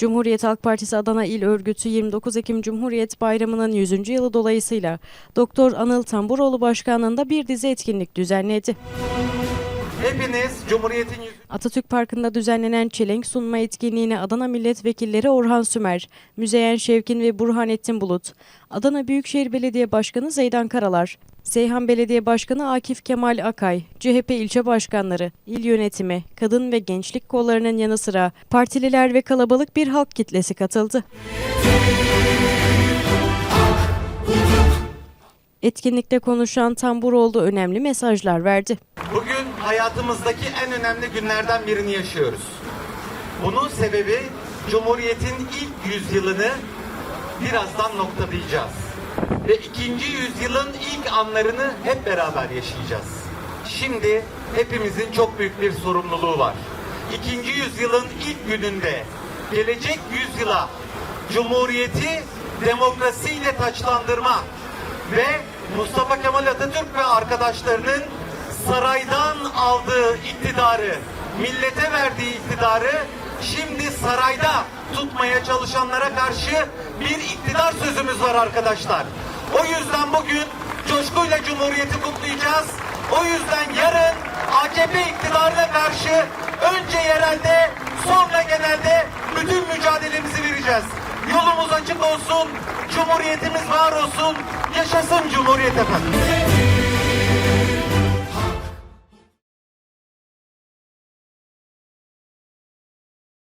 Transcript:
Cumhuriyet Halk Partisi Adana İl Örgütü 29 Ekim Cumhuriyet Bayramı'nın 100. yılı dolayısıyla Doktor Anıl Tamburoğlu Başkanlığında bir dizi etkinlik düzenledi. Hepiniz Cumhuriyet'in. Atatürk Parkı'nda düzenlenen çelenk sunma etkinliğine Adana Milletvekilleri Orhan Sümer, Müzeyyen Şevkin ve Burhanettin Bulut, Adana Büyükşehir Belediye Başkanı Zeydan Karalar, Seyhan Belediye Başkanı Akif Kemal Akay, CHP ilçe başkanları, il yönetimi, kadın ve gençlik kollarının yanı sıra partililer ve kalabalık bir halk kitlesi katıldı. Etkinlikte konuşan Tamburoğlu önemli mesajlar verdi. Bugün hayatımızdaki en önemli günlerden birini yaşıyoruz. Bunun sebebi Cumhuriyet'in ilk yüzyılını birazdan noktalayacağız. Ve ikinci yüzyılın ilk anlarını hep beraber yaşayacağız. Şimdi hepimizin çok büyük bir sorumluluğu var. İkinci yüzyılın ilk gününde gelecek yüzyıla Cumhuriyeti demokrasiyle taçlandırma ve Mustafa Kemal Atatürk ve arkadaşlarının saraydan aldığı iktidarı, millete verdiği iktidarı şimdi sarayda tutmaya çalışanlara karşı bir iktidar sözümüz var arkadaşlar. O yüzden bugün coşkuyla Cumhuriyeti kutlayacağız. O yüzden yarın AKP iktidarına karşı önce yerelde sonra genelde bütün mücadelemizi vereceğiz. Yolumuz açık olsun, Cumhuriyetimiz var olsun, yaşasın Cumhuriyet efendim.